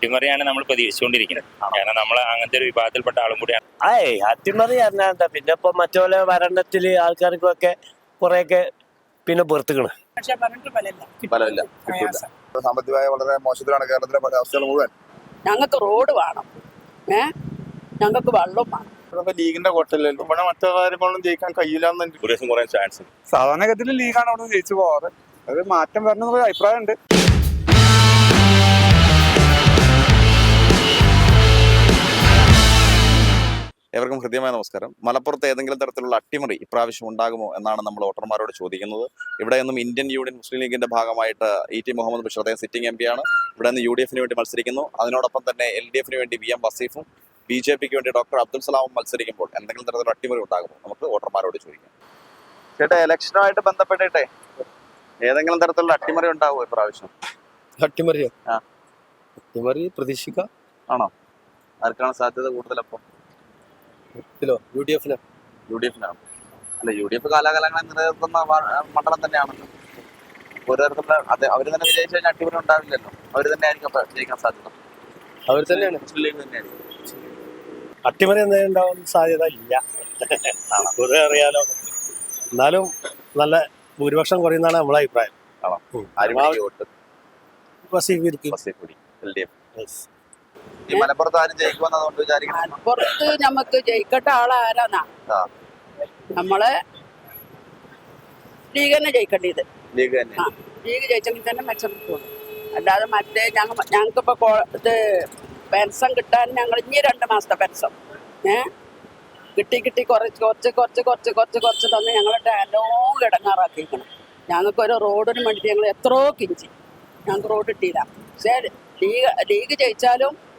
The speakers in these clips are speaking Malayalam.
അട്ടിമറിയാണ് നമ്മൾ പ്രതീക്ഷിച്ചുകൊണ്ടിരിക്കുന്നത്. കാരണം നമ്മൾ അങ്ങനത്തെ ഒരു വിഭാഗത്തിൽപ്പെട്ട ആളും കൂടിയാണ്. ഏയ് അട്ടിമറി പറഞ്ഞാ പിന്നെ ഇപ്പൊ മറ്റോലെ ഭരണത്തിൽ ആൾക്കാർക്കൊക്കെ കുറെയൊക്കെ പിന്നെ പുറത്തുക്കണ് പക്ഷെ പറഞ്ഞിട്ട് ഫലമില്ല. ഫലമില്ല കിട്ടൂല. സാമ്പത്തികമായ വളരെ മോശത്തിലാണ് കേരളത്തിലെ പല അവസ്ഥകൾ മുഴുവൻ. ഞങ്ങൾക്ക് റോഡ് വേണം. ഏ? ഞങ്ങൾക്ക് വെള്ളം വേണം. ഇവിടെ ലീഗിന്റെ കോട്ടല്ലോ ഇവിടെ മറ്റു കാര്യങ്ങളൊന്നും ജയിക്കാൻ കഴിയില്ല കുറേശ്ശും കുറേ ചാൻസ് സാധാരണഗതിയിൽ ലീഗാണ് അവിടെ ജയിച്ചു പോവാറ് അത് മാറ്റം വരണം എന്നൊരു ഏവർക്കും ഹൃദ്യമായ നമസ്കാരം. മലപ്പുറത്ത് ഏതെങ്കിലും തരത്തിലുള്ള അട്ടിമറി ഇപ്രാവശ്യം ഉണ്ടാകുമോ എന്നാണ് നമ്മൾ വോട്ടർമാരോട് ചോദിക്കുന്നത്. ഇവിടെ നിന്നും ഇന്ത്യൻ യൂണിയൻ മുസ്ലിം ലീഗിന്റെ ഭാഗമായിട്ട് ഇ ടി മുഹമ്മദ് ബഷീർ അദ്ദേഹം സിറ്റിംഗ് എം പിയാണ് ഇവിടെ നിന്ന് യു ഡി എഫിന് വേണ്ടി മത്സരിക്കുന്നു. അതിനോടൊപ്പം തന്നെ എൽ ഡി എഫിന് വേണ്ടി വി എം വസീഫും ബി ജെ പിക്ക് വേണ്ടി ഡോക്ടർ അബ്ദുൽ സലാമും മത്സരിക്കുമ്പോൾ എന്തെങ്കിലും തരത്തിലുള്ള അട്ടിമറി ഉണ്ടാകുമോ? നമുക്ക് വോട്ടർമാരോട് ചോദിക്കാം. ചേട്ടാ ഇലക്ഷനുമായിട്ട് ബന്ധപ്പെട്ടിട്ടെ ഏതെങ്കിലും തരത്തിലുള്ള അട്ടിമറി ഉണ്ടാകുമോ ഇപ്രാവശ്യം? അട്ടിമറിയോ. അട്ടിമറി പ്രതീക്ഷിക്കാം. ആണോ? ആർക്കാണ് സാധ്യത കൂടുതലപ്പോൾ ഇതിലോ യു ഡി എഫിന് യു ഡി എഫിനാണ് അല്ല യു ഡി എഫ് കാലാകാലങ്ങളെ നിലനിർത്തുന്ന മണ്ഡലം തന്നെയാണല്ലോ. ഒരു തരത്തിലുള്ള അതെ അവർ തന്നെ വിജയിച്ചു കഴിഞ്ഞാൽ അട്ടിമറി ഉണ്ടാവില്ലല്ലോ. അവർ തന്നെ ആയിരിക്കും ജയിക്കാൻ സാധ്യത. അവർ തന്നെയാണ്. മുസ്ലിം ലീഗ് തന്നെയായിരിക്കും അട്ടിമറി എന്തെങ്കിലും ഉണ്ടാവാൻ സാധ്യത ഇല്ല. കുറെ അറിയാലോ. എന്നാലും നല്ല ഭൂരിപക്ഷം കുറയുന്നതാണ് നമ്മളെ അഭിപ്രായം. ബസ്സിൽ കൂടി എൽ ഡി എഫ്. ഈ മലപ്പുറത്ത് ആരും ജയിക്കുമെന്ന് അതുകൊണ്ട് വിചാരിക്കണം പുറത്ത് നമുക്ക് ജയിക്കട്ടെ ആളാരാന്നാ? ആ. നമ്മൾ ലീഗ് തന്നെ ജയിക്കേണ്ടത്. ലീഗ് തന്നെ. ആ ലീഗ് ജയിച്ചെങ്കിൽ തന്നെ മെച്ചം കിട്ടുള്ളൂ അല്ലാതെ മറ്റേ ഞങ്ങൾ ഞങ്ങൾക്കിപ്പോ കോ- ഇത് പെൻഷൻ കിട്ടാൻ ഞങ്ങൾ ഇനി രണ്ട് മാസത്തെ പെൻഷൻ. ഏ? കിട്ടി കിട്ടി കുറച്ച് കുറച്ച് കുറച്ച് കുറച്ച് കുറച്ച് കുറച്ച് തന്ന് ഞങ്ങളുടെ എല്ലോ ഇടങ്ങാറാക്കിയിരിക്കണം ഞങ്ങൾക്ക് ഒരു റോഡിന് വേണ്ടിയിട്ട് ഞങ്ങൾ എത്രയോ കിഞ്ചി. ഞങ്ങൾക്ക് റോഡ് കിട്ടിയില്ല. പക്ഷേ ലീഗ് ലീഗ് ജയിച്ചാലും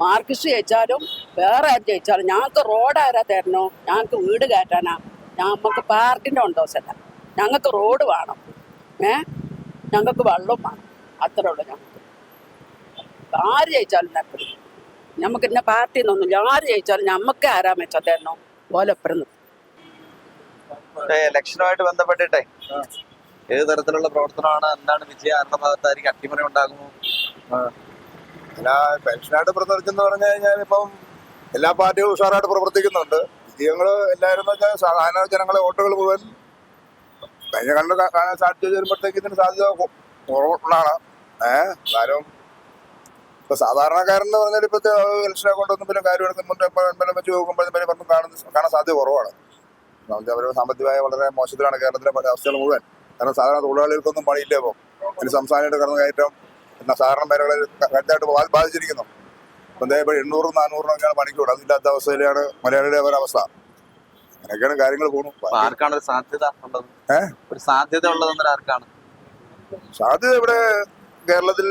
മാർക്സിസ്റ്റ് ജയിച്ചാലും വേറെ ആര് ജയിച്ചാലും ഞങ്ങൾക്ക് റോഡ് ആരാ തരണോ? ഞങ്ങൾക്ക് വീട് കയറ്റാനാ. ഞങ്ങൾക്ക് പാർട്ടിന്റെ ഉണ്ടോസല്ല ഞങ്ങൾക്ക് റോഡ് വേണം. ഏ? ഞങ്ങൾക്ക് വെള്ളം വേണം. അത്രേ ഉള്ളൂ ഞങ്ങൾക്ക്. ആര് ജയിച്ചാലും തരപ്പെടും നമുക്ക് ഇന്ന പാർട്ടി എന്നൊന്നുമില്ല ആര് ജയിച്ചാലും ഞമ്മക്ക് ആരാ മെച്ചം തരണോ? ഓലപ്പുറം ഇലക്ഷനുമായിട്ട് ബന്ധപ്പെട്ടിട്ടെ ഏത് തരത്തിലുള്ള പ്രവർത്തനമാണ് എന്താണ് വിജയ ആരുടെ ഭാഗത്തായിരിക്കും അട്ടിമറി ഉണ്ടാകുമോ അല്ല പെൻഷനായിട്ട് പ്രവർത്തിച്ചെന്ന് പറഞ്ഞു കഴിഞ്ഞാൽ ഇപ്പം എല്ലാ പാർട്ടിയും ഉഷാറായിട്ട് പ്രവർത്തിക്കുന്നുണ്ട്. വിജയങ്ങൾ എല്ലാവരും വെച്ചാൽ സാധാരണ ജനങ്ങളെ വോട്ടുകൾ മുഴുവൻ കഴിഞ്ഞ കണ്ട് കാണാൻ സാധ്യത വരുമ്പോഴത്തേക്ക് ഇതിന് സാധ്യത കുറവുള്ളതാണ്. ഏഹ് എന്നാലും ഇപ്പൊ സാധാരണക്കാരെന്ന് പറഞ്ഞാൽ ഇപ്പോഴത്തെ ഇലക്ഷനെ കൊണ്ടൊന്നും പിന്നെ കാര്യം എടുക്കുന്നുണ്ട് എല്ലാം വെച്ച് നോക്കുമ്പോൾ പിന്നെ ഒന്നും കാണുന്ന കാണാൻ സാധ്യത കുറവാണ്. അവർ സാമ്പത്തികമായ വളരെ മോശത്തിലാണ് കേരളത്തിലെ അവസ്ഥകൾ മുഴുവൻ. കാരണം സാധാരണ തൊഴിലാളികൾക്കൊന്നും പണിയില്ല ഇപ്പോൾ പിന്നെ സംസ്ഥാനമായിട്ട് കടന്നു കയറ്റം എന്നാ സാധാരണ മേഖലകളിൽ കരുതായിട്ട് ബാധിച്ചിരിക്കുന്നു. ഇപ്പം ഇപ്പോൾ എണ്ണൂറും നാനൂറിനൊക്കെയാണ് പണിക്കൂടെ. അതില്ലാത്ത അവസ്ഥയിലാണ് മലയാളിയുടെ ഒരവസ്ഥ അങ്ങനെയൊക്കെയാണ് കാര്യങ്ങൾ പോകുന്നു ആർക്കാണ് ഒരു സാധ്യത ഉള്ളത്? ഒരു സാധ്യത ഉള്ളതെന്നൊരു ആർക്കാണ്? സാധ്യത ഇവിടെ കേരളത്തിൽ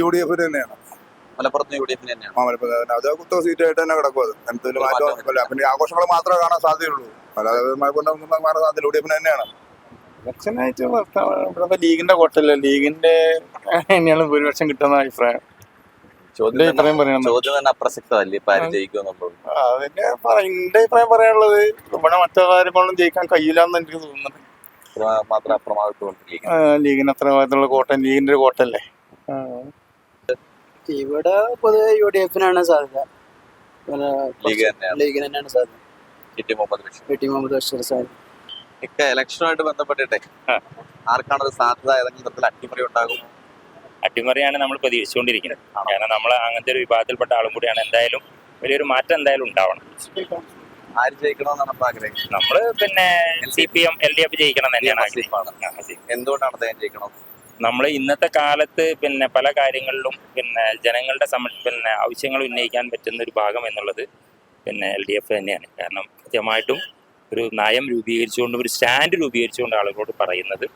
യു ഡി എഫിന് തന്നെയാണ്. മലപ്പുറത്ത് യു ഡി എഫിന് തന്നെയാണ് മാമലപ്പുറം അത് കുത്തോ സീറ്റായിട്ട് തന്നെ കിടക്കും അത്. എന്തെങ്കിലും മാറ്റം പിന്നെ ആഘോഷങ്ങൾ മാത്രമേ കാണാൻ സാധ്യതയുള്ളൂ. അല്ലാതെ മലപ്പുറം മാറാൻ സാധ്യത യു ഡി എഫിന് തന്നെയാണ്. ഇലക്ഷനായിട്ട് ഇവിടുത്തെ ലീഗിന്റെ കോട്ടല്ല ലീഗിന്റെ തന്നെയാണ് ഭൂരിപക്ഷം കിട്ടുന്ന അഭിപ്രായം. ചോദ്യം ഇത്രയും പറയണം ചോദ്യം തന്നെ അപ്രസക്തമല്ലേ? അതിന്റെ എന്റെ അഭിപ്രായം പറയാനുള്ളത് ഇവിടെ മറ്റു കാര്യങ്ങളൊന്നും ജയിക്കാൻ കഴിയില്ലെന്ന് എനിക്ക് തോന്നുന്നത്. മാത്രം അപ്രമാദിത്വം ലീഗിന്. അത്ര ഭാഗത്തുള്ള കോട്ട ലീഗിന്റെ ഒരു കോട്ടല്ലേ. ഇവിടെ പൊതുവെ യു ഡി എഫിനാണ് സാധ്യത ലീഗ് തന്നെയാണ്. സാധ്യത. T T Muhammad Basheer P ഇക്ക ഇലക്ഷനുമായിട്ട് ബന്ധപ്പെട്ടിട്ടെ. ആർക്കാണ് ഒരു സാധ്യത? ഏതെങ്കിലും തരത്തിൽ അട്ടിമറി ഉണ്ടാകും? അട്ടിമറിയാണ് നമ്മൾ പ്രതീക്ഷിച്ചുകൊണ്ടിരിക്കുന്നത്. കാരണം നമ്മൾ അങ്ങനത്തെ ഒരു വിഭാഗത്തിൽപ്പെട്ട ആളും കൂടിയാണ് എന്തായാലും വലിയൊരു മാറ്റം എന്തായാലും ഉണ്ടാവണം. ആര് ജയിക്കണമെന്നാണ് അപ്പൊ ആഗ്രഹിക്കുന്നത്? നമ്മൾ പിന്നെ C P M L D F ജയിക്കണം തന്നെയാണ് ആഗ്രഹിക്കുന്നത് എന്തുകൊണ്ടാണ് അദ്ദേഹം ജയിക്കണം? നമ്മൾ ഇന്നത്തെ കാലത്ത് പിന്നെ പല കാര്യങ്ങളിലും പിന്നെ ജനങ്ങളുടെ സമ പിന്നെ ആവശ്യങ്ങൾ ഉന്നയിക്കാൻ പറ്റുന്ന ഒരു ഭാഗം എന്നുള്ളത് പിന്നെ എൽ ഡി എഫ് തന്നെയാണ്. കാരണം കൃത്യമായിട്ടും ഒരു നയം രൂപീകരിച്ചുകൊണ്ടും ഒരു സ്റ്റാൻഡ് രൂപീകരിച്ചുകൊണ്ട് ആളുകളോട് പറയുന്നത്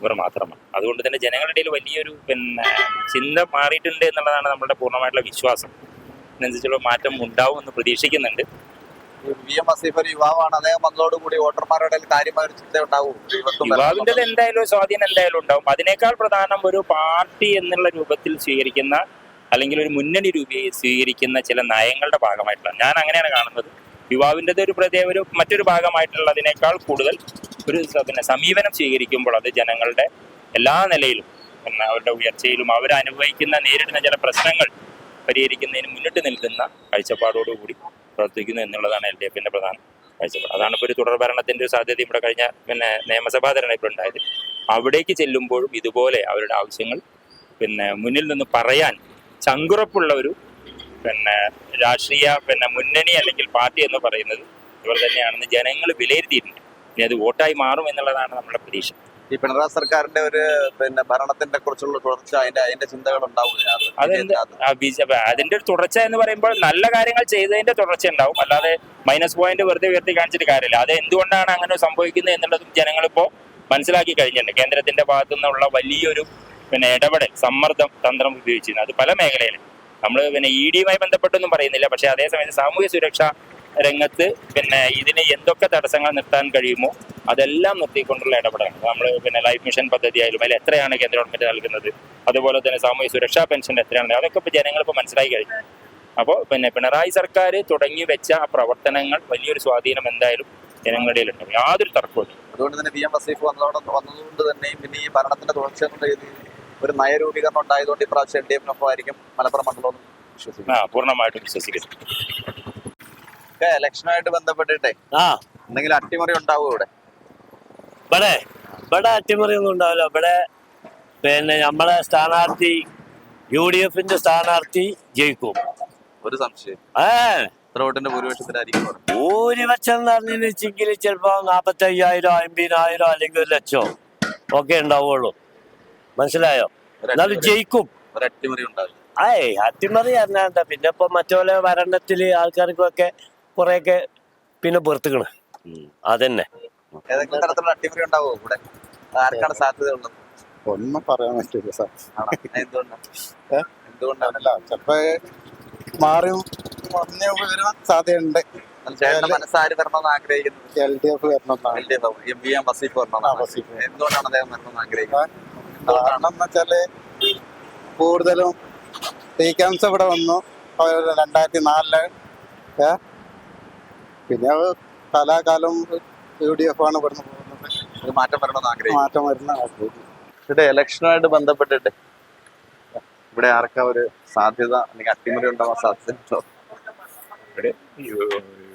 ഇവർ മാത്രമാണ്. അതുകൊണ്ട് തന്നെ ജനങ്ങളുടെ ഇടയിൽ വലിയൊരു പിന്നെ ചിന്ത മാറിയിട്ടുണ്ട് എന്നുള്ളതാണ് നമ്മുടെ പൂർണമായിട്ടുള്ള വിശ്വാസം. അതിനനുസരിച്ചുള്ള മാറ്റം ഉണ്ടാവും എന്ന് പ്രതീക്ഷിക്കുന്നുണ്ട്. വി എം വസീഫ് ഒരു യുവാവാണ്. അദ്ദേഹം വന്നതോടുകൂടി വോട്ടർമാരുടെ ഇടയിൽ കാര്യമായ ഒരു ചിന്ത ഉണ്ടാവും. യുവാവിന്റെ എന്തായാലും സ്വാധീനം എന്തായാലും ഉണ്ടാവും. അതിനേക്കാൾ പ്രധാനം ഒരു പാർട്ടി എന്നുള്ള രൂപത്തിൽ സ്വീകരിക്കുന്ന അല്ലെങ്കിൽ ഒരു മുന്നണി രൂപീ സ്വീകരിക്കുന്ന ചില നയങ്ങളുടെ ഭാഗമായിട്ടുള്ള ഞാൻ അങ്ങനെയാണ് കാണുന്നത്. യുവാവിന്റെത് ഒരു പ്രത്യേക ഒരു മറ്റൊരു ഭാഗമായിട്ടുള്ളതിനേക്കാൾ കൂടുതൽ ഒരു പിന്നെ സമീപനം സ്വീകരിക്കുമ്പോൾ അത് ജനങ്ങളുടെ എല്ലാ നിലയിലും അവരുടെ ഉയർച്ചയിലും അവർ അനുഭവിക്കുന്ന നേരിടുന്ന ചില പ്രശ്നങ്ങൾ പരിഹരിക്കുന്നതിന് മുന്നിട്ട് നിൽക്കുന്ന കാഴ്ചപ്പാടോടുകൂടി പ്രവർത്തിക്കുന്നു എന്നുള്ളതാണ് എൽ ഡി എഫിന്റെ പ്രധാന കാഴ്ചപ്പാട്. അതാണ് ഇപ്പോൾ ഒരു തുടർ ഭരണത്തിന്റെ ഒരു സാധ്യത ഇവിടെ കഴിഞ്ഞ പിന്നെ നിയമസഭാ തെരഞ്ഞെടുപ്പ് ഉണ്ടായത്. അവിടേക്ക് ചെല്ലുമ്പോഴും ഇതുപോലെ അവരുടെ ആവശ്യങ്ങൾ പിന്നെ മുന്നിൽ നിന്ന് പറയാൻ ചങ്കുറപ്പുള്ള ഒരു പിന്നെ രാഷ്ട്രീയ പിന്നെ മുന്നണി അല്ലെങ്കിൽ പാർട്ടി എന്ന് പറയുന്നത് ഇവർ തന്നെയാണെന്ന് ജനങ്ങൾ വിലയിരുത്തിയിട്ടുണ്ട്. ഇനി അത് വോട്ടായി മാറും എന്നുള്ളതാണ് നമ്മുടെ പ്രതീക്ഷ. ഈ പിണറായി സർക്കാരിന്റെ ഒരു പിന്നെ ഭരണത്തിന്റെ കുറിച്ചുള്ള തുടർച്ച അതിന്റെ അതിന്റെ ചിന്തകൾ ഉണ്ടാവും ആ ബി അതിന്റെ ഒരു തുടർച്ച എന്ന് പറയുമ്പോൾ നല്ല കാര്യങ്ങൾ ചെയ്തതിന്റെ തുടർച്ച ഉണ്ടാവും. അല്ലാതെ മൈനസ് പോയിന്റ് വെറുതെ ഉയർത്തി കാണിച്ചിട്ട് കാര്യമില്ല. അത് എന്തുകൊണ്ടാണ് അങ്ങനെ സംഭവിക്കുന്നത് എന്നുള്ളതും ജനങ്ങൾ ഇപ്പോ മനസ്സിലാക്കി കഴിഞ്ഞിട്ടുണ്ട്. കേന്ദ്രത്തിന്റെ ഭാഗത്തു നിന്നുള്ള വലിയൊരു പിന്നെ ഇടപെടൽ സമ്മർദ്ദം തന്ത്രം ഉപയോഗിച്ചിരുന്നു. അത് പല മേഖലയിലും. നമ്മൾ പിന്നെ ഇ ഡിയുമായി ബന്ധപ്പെട്ടൊന്നും പറയുന്നില്ല. പക്ഷേ അതേസമയം സാമൂഹ്യ സുരക്ഷ രംഗത്ത് പിന്നെ ഇതിന് എന്തൊക്കെ തടസ്സങ്ങൾ നിർത്താൻ കഴിയുമോ അതെല്ലാം നിർത്തിക്കൊണ്ടുള്ള ഇടപെടലാണ്. നമ്മൾ പിന്നെ ലൈഫ് മിഷൻ പദ്ധതി ആയാലും അതിൽ എത്രയാണ് കേന്ദ്ര ഗവൺമെന്റ് നൽകുന്നത് അതുപോലെ തന്നെ സാമൂഹ്യ സുരക്ഷാ പെൻഷൻ എത്രയാണ് അതൊക്കെ ഇപ്പോൾ ജനങ്ങളിപ്പോൾ മനസ്സിലായി കഴിഞ്ഞു. അപ്പോൾ പിന്നെ പിണറായി സർക്കാർ തുടങ്ങി വെച്ച ആ പ്രവർത്തനങ്ങൾ വലിയൊരു സ്വാധീനം എന്തായാലും ജനങ്ങളുടെ ഇടയിലുണ്ട് യാതൊരു തർക്കവും അതുകൊണ്ട് തന്നെ വി എം വസീഫ് വന്നതോടെ വന്നതുകൊണ്ട് തന്നെയും പിന്നെ ഈ ഭരണത്തിന്റെ തുടർച്ച എന്നുള്ള രീതിയിൽ ഒരു നയരൂപീകരണം ഉണ്ടായതുകൊണ്ട് ഇപ്രാവശ്യം എൽ ഡി എഫിനൊപ്പം ആയിരിക്കും മലപ്പുറം മണ്ഡലം വിശ്വസിക്കുന്നു. ആ പൂർണമായിട്ടും വിശ്വസിക്കുന്നു. ഇലക്ഷനുമായിട്ട് ബന്ധപ്പെട്ടിട്ടേ ആ. എന്തെങ്കിലും അട്ടിമറി ഉണ്ടാവും ഇവിടെ? ഇവിടെ ഇവിടെ അട്ടിമറി ഒന്നും ഉണ്ടാവില്ല. ഇവിടെ പിന്നെ നമ്മളെ സ്ഥാനാർത്ഥി യു ഡി എഫിന്റെ സ്ഥാനാർത്ഥി ജയിക്കും. ഒരു സംശയം. ഏ. എത്ര വോട്ടിന്റെ ഭൂരിപക്ഷത്തിലായിരിക്കും ഇവിടെ? ഭൂരിപക്ഷം എന്ന് പറഞ്ഞു വെച്ചെങ്കിൽ ചിലപ്പോ നാപ്പത്തി അയ്യായിരം അമ്പതിനായിരം അല്ലെങ്കിൽ ഒരു ലക്ഷം ഒക്കെ ഉണ്ടാവുള്ളൂ. മനസ്സിലായോ? എന്നാലും ജയിക്കും. ഏയ് അട്ടിമറി അറിഞ്ഞാണ്ട പിന്നെ ഇപ്പൊ മറ്റോലെ ഭരണത്തിൽ ആൾക്കാർക്കൊക്കെ കൊറേയൊക്കെ പിന്നെ പുറത്തുക്കണ്. അതന്നെ. ഏതെങ്കിലും തരത്തിലുള്ള അട്ടിമറി ഉണ്ടാവോ ഇവിടെ? ആർക്കാണ് സാധ്യത ഉള്ളത്? ഒന്നും പറയാൻ പറ്റില്ല സാർ. എന്തുകൊണ്ടാണല്ല എന്തുകൊണ്ടാണ് എന്തുകൊണ്ടാണ് അല്ല ചിലപ്പോ മാറി മറിഞ്ഞു വരാൻ സാധ്യതയുണ്ട്. എന്നാൽ ചേട്ടന്റെ മനസ്സാര് വരണമെന്ന് ആഗ്രഹിക്കുന്നത് എൽ ഡി എഫ് വരണമെന്നാണ്. L D F M V M Waseef വരണമെന്നാണ്. എന്തുകൊണ്ടാണ് അദ്ദേഹം വരണമെന്ന് ആഗ്രഹിക്കുന്നത്? കാരണം എന്ന് വെച്ചാൽ കൂടുതലും സീക്വൻസ് ഇവിടെ വന്നു. രണ്ടായിരത്തി നാലിൽ ഏ? പിന്നെ അത് കലാകാലം യു ഡി എഫ് ആണ് ഇവിടുന്ന് പോകുന്നത്. ഒരു മാറ്റം വരണമെന്ന് ആഗ്രഹിക്കുന്നു. മാറ്റം വരുന്ന ഇവിടെ ഇലക്ഷനുമായിട്ട് ബന്ധപ്പെട്ടിട്ട് ഇവിടെ ആർക്കാ ഒരു സാധ്യത അല്ലെങ്കിൽ അട്ടിമറി ഉണ്ടാവാൻ സാധ്യത ഇവിടെ യു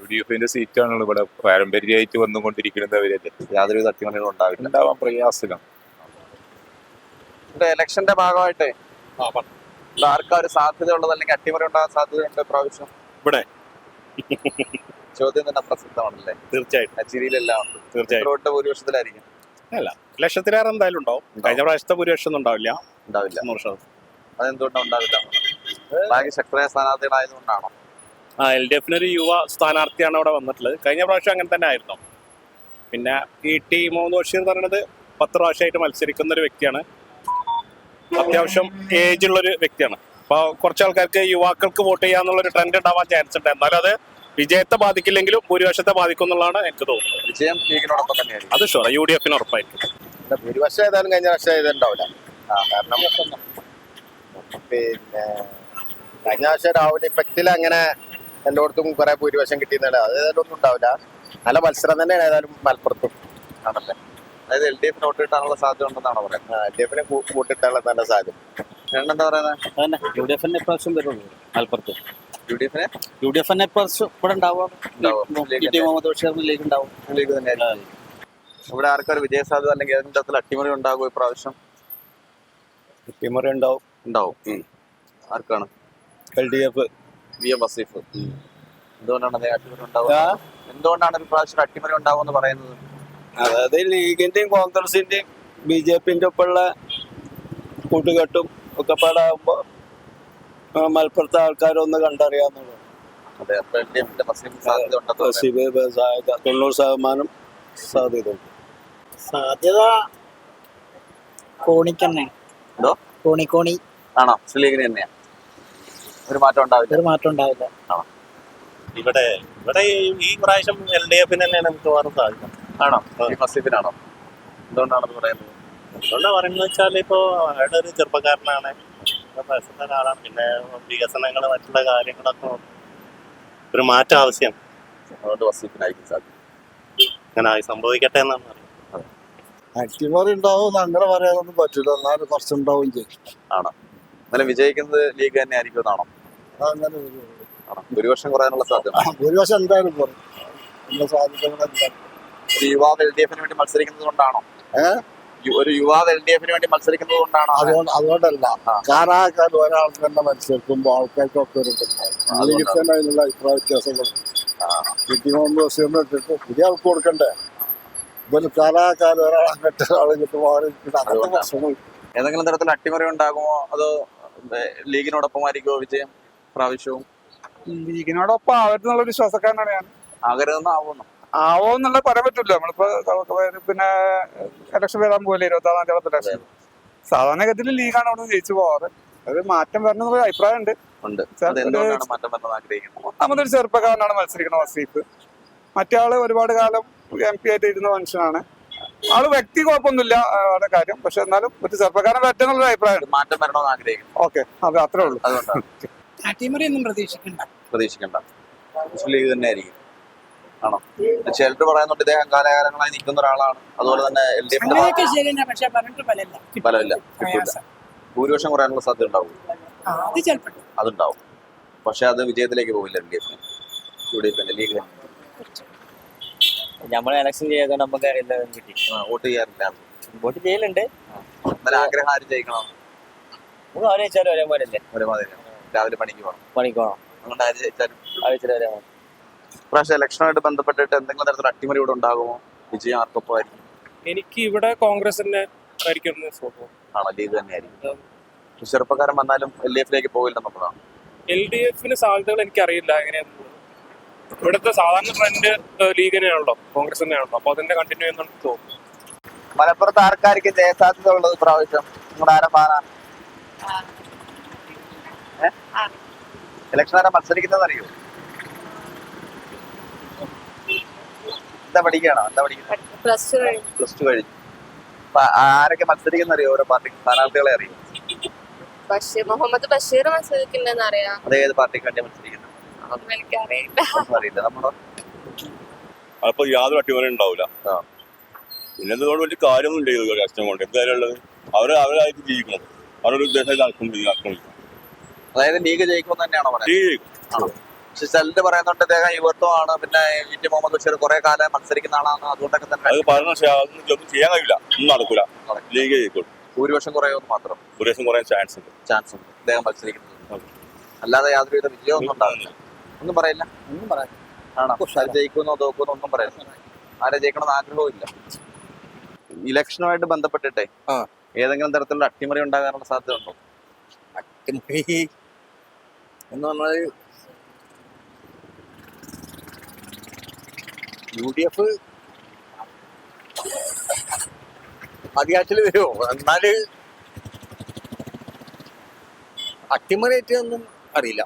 ഡി എഫിന്റെ സീറ്റാണല്ലോ ഇവിടെ. പാരമ്പര്യമായിട്ട് വന്നുകൊണ്ടിരിക്കുന്നത് അവരല്ലേ യാതൊരു അട്ടിമറികളും ഉണ്ടാവില്ല. ഉണ്ടാവാൻ പ്രയാസമാണ്. ഇലക്ഷന്റെ ഭാഗമായിട്ട് ആർക്കാ ഒരു സാധ്യത ഉള്ളത് അല്ലെങ്കിൽ അട്ടിമറി ഉണ്ടാകാൻ സാധ്യതയുണ്ട് പ്രാവശ്യം ഇവിടെ. ചോദ്യം തന്നെ പ്രസിദ്ധമാണല്ലേ? തീർച്ചയായിട്ടും. ചിരിയിലെല്ലാം തീർച്ചയായിട്ടും. ഭൂരിപക്ഷത്തിലായിരിക്കും? അല്ല ലക്ഷത്തിലേറെ എന്തായാലും ഉണ്ടാവും. കഴിഞ്ഞ പ്രാവശ്യത്തെ ഭൂരിപക്ഷം ഒന്നും ഉണ്ടാവില്ല. ഉണ്ടാവില്ല. നൂറ് ശതമാനം. അതെന്തുകൊണ്ടാണ് ഉണ്ടാവില്ല? ബാക്കി ശക്തരായ സ്ഥാനാർത്ഥികളായതുകൊണ്ടാണോ? ആ എൽ ഡി എഫിന് ഒരു യുവ സ്ഥാനാർത്ഥിയാണ് അവിടെ വന്നിട്ടുള്ളത്. കഴിഞ്ഞ പ്രാവശ്യം അങ്ങനെ തന്നെ ആയിരുന്നു. പിന്നെ ഈ ടി മുഹമ്മദ് വർഷം എന്ന് പറയുന്നത് പത്ത് പ്രാവശ്യമായിട്ട് മത്സരിക്കുന്ന ഒരു വ്യക്തിയാണ്. അത്യാവശ്യം ഏജ് ഉള്ള ഒരു വ്യക്തിയാണ്. അപ്പോൾ കുറച്ച് ആൾക്കാർക്ക് യുവാക്കൾക്ക് വോട്ട് ചെയ്യാന്നുള്ള ഒരു ട്രെൻഡ് ഉണ്ടാവാൻ ചാൻസ് ഉണ്ട്. എന്നാലും അത് വിജയത്തെ ബാധിക്കില്ലെങ്കിലും ഭൂരിപക്ഷത്തെ ബാധിക്കും എന്നുള്ളതാണ് എനിക്ക് തോന്നുന്നത്. വിജയം ലീഗിനോടൊപ്പം തന്നെയായിരിക്കും അത് ഷുവർ യു ഡി എഫിന് ഉറപ്പായിരിക്കും. ഭൂരിപക്ഷം ഏതായാലും കഴിഞ്ഞ വർഷം ഇതുണ്ടാവില്ല കാരണം പിന്നെ കഴിഞ്ഞ വർഷം രാഹുൽ ഇഫക്റ്റിൽ അങ്ങനെ എല്ലായിടത്തും കുറെ ഭൂരിപക്ഷം കിട്ടിയെന്നല്ല. അത് ഏതായാലും ഒന്നും ഉണ്ടാവില്ല. നല്ല മത്സരം തന്നെയാണ് ഏതായാലും മലപ്പുറത്തും. ആണല്ലേ? അതായത് എൽ ഡി എഫിന് വോട്ട് കിട്ടാനുള്ള സാധ്യത ഉണ്ടെന്നാണ് പറയുന്നത്? എൽ ഡി എഫിനെ വോട്ടിട്ടാനുള്ള തന്നെ സാധ്യത. രണ്ടെന്താ എന്താ പറയുന്നത് അതന്നെ യു ഡി എഫ് തന്നെ ഇപ്രാവശ്യം വരുള്ളൂ മലപ്പുറത്ത് യു ഡി എഫിന് യു ഡി എഫ് തന്നെ ഇപ്രാവശ്യം ഇവിടെ ഉണ്ടാവും. ടി ഉണ്ടാവും. ലീഗ് തന്നെ ഇവിടെ ആർക്കൊരു വിജയ സാധ്യത അല്ലെങ്കിൽ ഏതെങ്കിലും തരത്തിൽ അട്ടിമറി ഉണ്ടാകുമോ ഇപ്രാവശ്യം അട്ടിമറി ഉണ്ടാവും. ഉണ്ടാവും. ആർക്കാണ്? L D F V M Waseef എന്തുകൊണ്ടാണ് അട്ടിമറി ഉണ്ടാവുക എന്തുകൊണ്ടാണ് ഒരു പ്രാവശ്യം അട്ടിമറി ഉണ്ടാവുമെന്ന് പറയുന്നത്? അതായത് ലീഗിന്റെയും കോൺഗ്രസിന്റെയും ബി ജെ പിന്റെ ഒപ്പമുള്ള കൂട്ടുകെട്ടും ഒക്കെ പാടാകുമ്പോ മലപ്പുറത്തെ ആൾക്കാരൊന്ന് കണ്ടറിയാന്നുള്ളത് തൊണ്ണൂറ് ശതമാനം സാധ്യത സാധ്യത എന്തോ? കോണി കോണി ആണോ? മുസ്ലിം ലീഗിന് തന്നെയാണ് ഒരു മാറ്റം ഉണ്ടാവില്ല. ഒരു മാറ്റം ഉണ്ടാവില്ല. ഇവിടെ ഇവിടെ ഈ- ഈ പ്രാവശ്യം എൽ ഡി എഫിന് തന്നെയാണ് മിക്കവാറും സാധ്യത. ആണോ? ഈ വസീഫിനാണോ എന്തുകൊണ്ടാണെന്ന് പറയുന്നത്? എന്തുകൊണ്ടാണ് പറയുന്നത് വെച്ചാൽ ഇപ്പോ അയാളുടെ ഒരു ചെറുപ്പക്കാരനാണ്. വയസ്സുള്ള ഒരാളാണ്. പിന്നെ വികസനങ്ങൾ മറ്റുള്ള കാര്യങ്ങളൊക്കെ ഒരു മാറ്റം ആവശ്യം അതുകൊണ്ട് വസീഫിനായിരിക്കും സാധിക്കും അങ്ങനെ ആയി സംഭവിക്കട്ടെ എന്നാണ് പറയുന്നത്. അട്ടിമറി ഉണ്ടാവും അങ്ങനെ പറയാനൊന്നും പറ്റില്ല. എന്നാലും കുറച്ചുണ്ടാവും ചെയ്യും. ആണോ? എന്നാലും വിജയിക്കുന്നത് ലീഗ് തന്നെ ആയിരിക്കും എന്നാണോ അങ്ങനെ? ഭൂരിപക്ഷം കുറയാനുള്ള സാധ്യത. ഭൂരിപക്ഷം എന്തായാലും കുറയും. സാധ്യതകൾ സാധ്യതകളെന്താ? ഒരു യുവാവ് എൽ ഡി എഫിന് വേണ്ടി മത്സരിക്കുന്നത് കൊണ്ടാണോ? ഒരു യുവാവ് എൽ ഡി എഫിന് വേണ്ടി മത്സരിക്കുന്നത് കൊണ്ടാണോ അതുകൊണ്ട് അതുകൊണ്ടല്ല. കാലാകാലം ഒരാൾ തന്നെ മത്സരിക്കുമ്പോൾ ആൾക്കാർക്കൊക്കെ ഒരു തന്നെ അതിനുള്ള അഭിപ്രായ വ്യത്യാസങ്ങൾ. ഇട്ടിട്ട് പുതിയ ആൾക്ക് കൊടുക്കണ്ടേ? ഇവർ കാലാകാലം ഒരാൾ അങ്ങോട്ട് ആൾ കിട്ടും മാറി അങ്ങനത്തെ പ്രശ്നങ്ങൾ. ഏതെങ്കിലും തരത്തിൽ അട്ടിമറി ഉണ്ടാകുമോ? അതോ ലീഗിനോടൊപ്പം ലീഗിനോടൊപ്പമായിരിക്കുമോ വിജയം? പ്രാവശ്യവും? ലീഗിനോടൊപ്പം ആവരുന്നുള്ള വിശ്വാസക്കാരനാണ് ഞാൻ. ആഗ്രഹം ആവുന്നു ആവോ എന്നുള്ള പറയാൻ പറ്റില്ല നമ്മളിപ്പോ പിന്നെ ഇലക്ഷൻ വരാൻ പോലെ ഇരുപത്തി ആറാം തീയതി ഇലക്ഷൻ. സാധാരണഗതിയിൽ ലീഗാണ് അവിടെ ജയിച്ചു പോവാറ്. അത് മാറ്റം വരണം അഭിപ്രായമുണ്ട് അഭിപ്രായം ഉണ്ട്. ഒന്നാമതൊരു ചെറുപ്പക്കാരനാണ് മത്സരിക്കുന്ന വസീഫ് മറ്റേ ആൾ ഒരുപാട് കാലം എം പി ആയിട്ട് ഇരുന്ന മനുഷ്യനാണ്. ആൾ വ്യക്തി കുഴപ്പമൊന്നുമില്ല ആളുടെ കാര്യം. പക്ഷെ എന്നാലും ഒരു ചെറുപ്പക്കാരൻ പറ്റുന്നുള്ള അഭിപ്രായം മാറ്റം വരണമെന്ന് ആഗ്രഹിക്കുന്നു. ഓക്കെ. അത് അത്രേ ഉള്ളൂ. അതുകൊണ്ടാണ്. പ്രതീക്ഷിക്കണ്ട. പ്രതീക്ഷിക്കേണ്ട. മുസ്ലിം ലീഗ് തന്നെ ആയിരിക്കും ആണോ? ചിലർ പറയുന്നുണ്ട് ഇദ്ദേഹം കാലാകാലങ്ങളായി നിൽക്കുന്ന ഒരാളാണ്. അതുപോലെ തന്നെ എൽ ഡി എഫിന്റെ ഫലമില്ല. ഭൂരിപക്ഷം കുറയാനുള്ള സാധ്യത ഉണ്ടാവും. ആ, അത് ചിലപ്പോൾ അതുണ്ടാവും. പക്ഷെ അത് വിജയത്തിലേക്ക് പോകില്ല എൽ ഡി എഫിന്. യു ഡി എഫിന്റെ ലീഗ് നമ്മൾ ഇലക്ഷൻ ചെയ്ത നമുക്ക് അറിയില്ല കിട്ടി വോട്ട് ചെയ്യാറില്ല. വോട്ട് ചെയ്യലുണ്ട്. ആഗ്രഹം ആര് ജയിക്കണം? ഒരേപോലെ അല്ലേ ഒരുമാതിരി രാവിലെ പണിക്ക് പോകണം പണിക്കോണം അതുകൊണ്ട് ആര് ജയിച്ചാലും ആഴ്ചയിൽ ഒരേ ഇപ്രാവശ്യം ഇലക്ഷനുമായിട്ട് ബന്ധപ്പെട്ടിട്ട് എന്തെങ്കിലും തരത്തിൽ അട്ടിമറി ഇവിടെ ഉണ്ടാകുമോ? വിജയം ആർക്കൊപ്പം ആയിരിക്കും എനിക്ക് ഇവിടെ ആണോ? ലീഗ് തന്നെ ചെറുപ്പക്കാരൻ വന്നാലും എൽ ഡി എഫിലേക്ക് പോകില്ലെന്നുള്ളതാണ് എൽ ഡി എഫിന് സാധ്യതകൾ എനിക്കറിയില്ല എങ്ങനെയാണെന്ന് ഇവിടുത്തെ സാധാരണ ഫ്രണ്ട് ലീഗ് തന്നെയാണല്ലോ. കോൺഗ്രസ് തന്നെയാണല്ലോ. അപ്പൊ അതിന്റെ കണ്ടിന്യൂ ചെയ്യുന്നുണ്ട് തോന്നുന്നു. മലപ്പുറത്ത് ആർക്കാർക്ക് ജയസാധ്യത ഉള്ളത് പ്രാവശ്യം നിങ്ങളുടെ ആരാ പാന ഇലക്ഷൻ ആരാ മത്സരിക്കുന്നത് അറിയോ? എന്താ പഠിക്കുകയാണോ? എന്താ പഠിക്കുന്നത്? പ്ലസ് ടു കഴിഞ്ഞു. പ്ലസ് ടു കഴിഞ്ഞു. അപ്പൊ ആരൊക്കെ മത്സരിക്കുന്ന അറിയോ? ഓരോ പാർട്ടി സ്ഥാനാർത്ഥികളെ അറിയോ? ബഷീർ മുഹമ്മദ് ബഷീർ മത്സരിക്കുന്നുണ്ടെന്ന് അറിയാം. അത് ഏത് പാർട്ടിക്ക് വേണ്ടി മത്സരിക്കുന്നത് അതൊന്നും എനിക്കറിയില്ല. ഒന്നും അറിയില്ല. നമ്മുടെ അപ്പൊ യാതൊരു അട്ടിമറി ഉണ്ടാവില്ല ആ. പിന്നെ ഇതുകൊണ്ട് വലിയ കാര്യമൊന്നും ഇല്ല ഈ കഷ്ടം കൊണ്ട്. എന്തായാലും ഉള്ളത് അവർ അവരായിട്ട് ജീവിക്കണം. അവരൊരു ഉദ്ദേശമായിട്ട് നടക്കും നടക്കും അതായത് ലീഗ് ജയിക്കുമെന്ന് തന്നെയാണോ പറയുന്നത്? ജയിക്കും. ആണോ? പക്ഷെ ചിലര് പറയുന്നുണ്ട് അദ്ദേഹം യുവത്വമാണ്. പിന്നെ ഇ ടി മുഹമ്മദ് ബഷീർ കുറെ കാലം മത്സരിക്കുന്ന ആളാണ്. അതുകൊണ്ടൊക്കെ തന്നെ അത് പറഞ്ഞ പക്ഷേ അതൊന്നും ഒന്നും ചെയ്യാൻ കഴിയില്ല. ഒന്നും നടക്കൂല. ലീഗ് ഭൂരിപക്ഷം കുറയുമെന്ന് മാത്രം. ഭൂരിപക്ഷം കുറയാൻ ചാൻസ് ഉണ്ട്. ചാൻസ് ഉണ്ട്. അദ്ദേഹം മത്സരിക്കുന്നത്. അല്ലാതെ യാതൊരുവിധ വിജയമൊന്നും ഉണ്ടാവില്ല. ഒന്നും പറയില്ല. ഒന്നും പറയാം ആണോ? ജയിക്കുന്നോ തോക്കുന്നോ ഒന്നും പറയില്ല. ആരെ ജയിക്കണമെന്ന് ആഗ്രഹവും ഇല്ല. ഇലക്ഷനുമായിട്ട് ബന്ധപ്പെട്ടിട്ടേ ആ. ഏതെങ്കിലും തരത്തിലുള്ള അട്ടിമറി ഉണ്ടാകാനുള്ള സാധ്യത ഉണ്ടോ അട്ടിമറി എന്ന് പറഞ്ഞാൽ യു ഡി എഫ് അധികാരത്തിൽ വരുമോ എന്നാൽ അട്ടിമറിയായിട്ട് ഒന്നും അറിയില്ല.